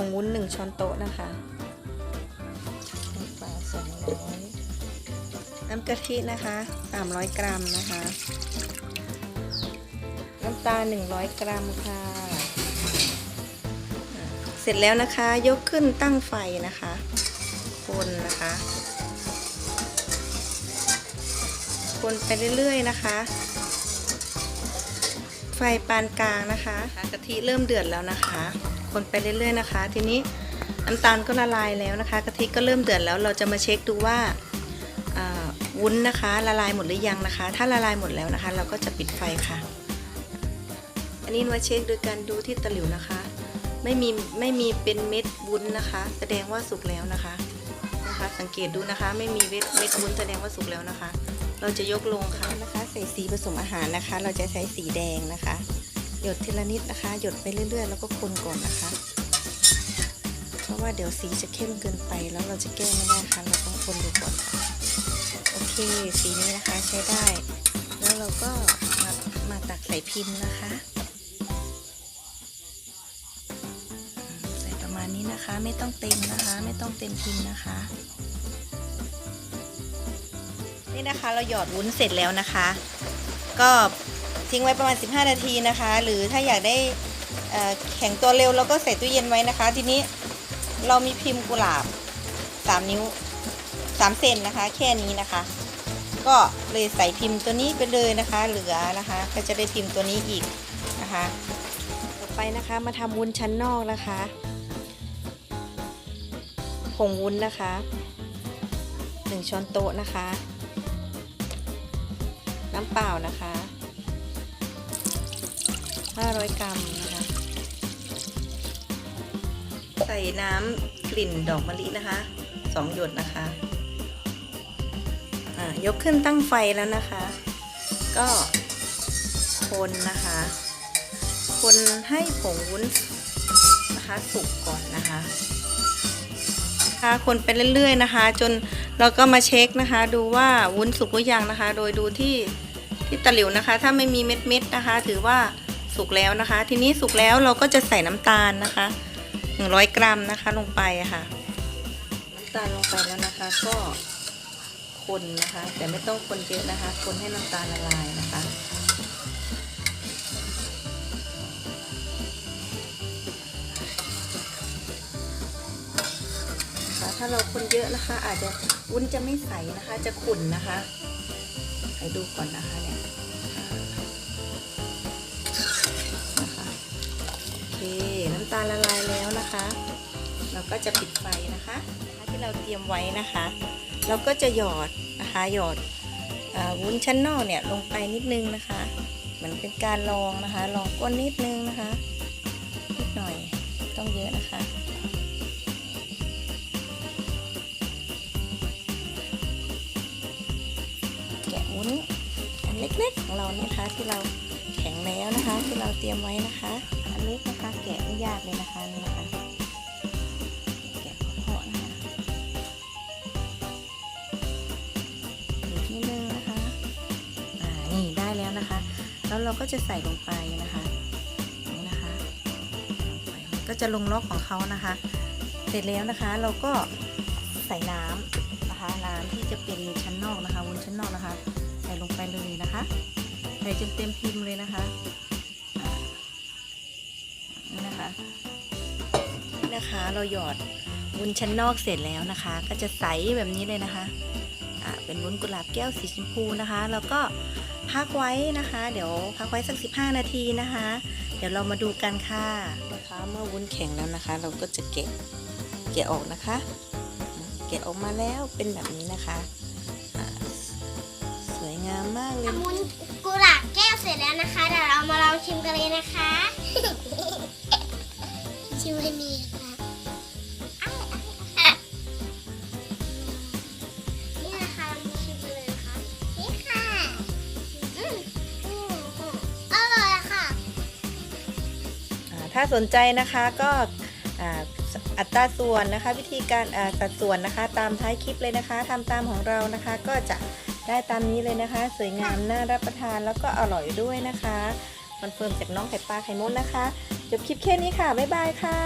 ของวุ้นหนึ่งช้อนโต๊ะนะคะน้ำปลาสองร้อยน้ำกะทินะคะสามร้อยกรัมนะคะ น้ำตาลหนึ่งร้อยกรัมค่ะ เสร็จแล้วนะคะ ยกขึ้นตั้งไฟนะคะ คนนะคะ คนไปเรื่อยๆนะคะไฟปานกลางนะคะ กะทิเริ่มเดือดแล้วนะคะ คนไปเรื่อยๆนะคะ ทีนี้น้ำตาลก็ละลายแล้วนะคะกะทิก็เริ่มเดือดแล้วเราจะมาเช็คดูว่าอ่าวุ้นนะคะละลายหมดหรือยังนะคะ ถ้าละลายหมดแล้วนะคะ เราก็จะปิดไฟค่ะ อันนี้มาเช็คโดยการดูที่ตะหลิวนะคะ ไม่มีไม่มีเป็นเม็ดวุ้นนะคะ แสดงว่าสุกแล้วนะคะนะคะ สังเกตดูนะคะไม่มีเม็ดเม็ดวุ้นแสดงว่าสุกแล้วนะคะ เราจะยกลงค่ะนะคะ ใส่สีผสมอาหารนะคะ เราจะใช้สีแดงนะคะ หยดทีละนิดนะคะ หยดไปเรื่อย ๆ แล้วก็คนก่อนนะคะ เพราะว่าเดี๋ยวสีจะเข้มเกินไปแล้วเราจะแก้ไม่ได้ค่ะเราต้องคนดูก่อนค่ะโอเค สีนี้นะคะใช้ได้ แล้วเราก็มามาตักใส่พิมพ์นะคะ ใส่ประมาณนี้นะคะไม่ต้องเต็มนะคะ ไม่ต้องเต็มพิมพ์นะคะ นี่นะคะเราหยอดวุ้นเสร็จแล้วนะคะ ก็ ทิ้งไว้ประมาณ 15 นาทีนะคะ หรือถ้าอยากได้แข็งตัวเร็วเราก็ใส่ตู้เย็นไว้นะคะ ทีนี้เรามีพิมพ์กุหลาบ 3 นิ้ว 3 เซนนะคะ แค่นี้นะคะ ก็เลยใส่พิมพ์ตัวนี้ไปเลยนะคะ เหลือนะคะก็จะได้พิมพ์ตัวนี้อีกนะคะ ต่อไปนะคะมาทำวุ้นชั้นนอกนะคะผงวุ้นนะคะหนึ่งช้อนโต๊ะนะคะ น้ำเปล่านะคะ 500 กรัมนะคะ ใส่น้ำกลิ่นดอกมะลินะคะ2หยดนะคะอ่ายกขึ้นตั้งไฟแล้วนะคะ ก็คนนะคะ คนให้ผงวุ้นนะคะสุกก่อนนะคะคะคนไปเรื่อยๆนะคะ จนเราก็มาเช็คนะคะ ดูว่าวุ้นสุกหรือยังนะคะ โดยดูที่ที่ตะหลิวนะคะ ถ้าไม่มีเม็ดๆนะคะ ถือว่า สุกแล้วนะคะ ทีนี้สุกแล้วเราก็จะใส่น้ำตาลนะคะ 100 กรัมนะคะลงไปค่ะ น้ำตาลลงไปแล้วนะคะ ก็คนนะคะ แต่ไม่ต้องคนเยอะนะคะ คนให้น้ำตาลละลายนะคะนะคะถ้าเราคนเยอะนะคะ อาจจะวุ้นจะไม่ใสนะคะ จะขุ่นนะคะไปดูก่อนนะคะเนี่ยำตาลละลายแล้วนะคะ เราก็จะปิดไฟนะคะ ที่เราเตรียมไว้นะคะ เราก็จะหยอดนะคะหยอดอาวุ้นชั้นนอกเนี่ยลงไปนิดนึงนะคะเหมือนเป็นการลองนะคะ ลองก้นนิดนึงนะคะนิดหน่อยต้องเยอะนะคะแกะวุ้นอันเล็กๆของเราเนี่ยนะคะที่เราแข็งแล้วนะคะที่เราเตรียมไว้นะคะ เล็กนะคะ แกะไม่ยากเลยนะคะนี่นะคะ แกะเพาะนะคะอีกนิดนึงนะคะ อ่า นี่ได้แล้วนะคะ แล้วเราก็จะใส่ลงไปนะคะนี่นะคะ ก็จะลงล็อกของเขานะคะ เสร็จแล้วนะคะ เราก็ใส่น้ำนะคะ น้ำที่จะเป็นชั้นนอกนะคะ วุ้นชั้นนอกนะคะ ใส่ลงไปเลยนะคะ ใส่จนเต็มพิมพ์เลยนะคะ นะคะ เราหยอดวุ้นชั้นนอกเสร็จแล้วนะคะ ก็จะใสแบบนี้เลยนะคะอ่าเป็นวุ้นกุหลาบแก้วสีชมพูนะคะ แล้วก็พักไว้นะคะ เดี๋ยวพักไว้สัก 15 นาทีนะคะ เดี๋ยวเรามาดูกันค่ะนะคะเมื่อวุ้นแข็งแล้วนะคะ เราก็จะเกะแกะออกนะคะ แกะออกมาแล้วเป็นแบบนี้นะคะสวยงามมากเลยวุ้นกุหลาบแก้วเสร็จแล้วนะคะเดี๋ยวเรามาลองชิมกันเลยนะคะ ชิมให้มีค่ะอ้าวอะนี่นะคะเรามาชิมกันเลยนะคะนี่ค่ะอืมอืมอืมอร่อยค่ะ อ่าถ้าสนใจนะคะก็อ่าอัตราส่วนนะคะ วิธีการอ่าสัดส่วนนะคะ ตามท้ายคลิปเลยนะคะทำตามของเรานะคะ ก็จะได้ตามนี้เลยนะคะ สวยงามน่ารับประทานแล้วก็อร่อยด้วยนะคะคอนเฟิร์มจากน้องไข่ปลาไข่มดนะคะ จบคลิปแค่นี้ค่ะ บ๊ายบายค่ะ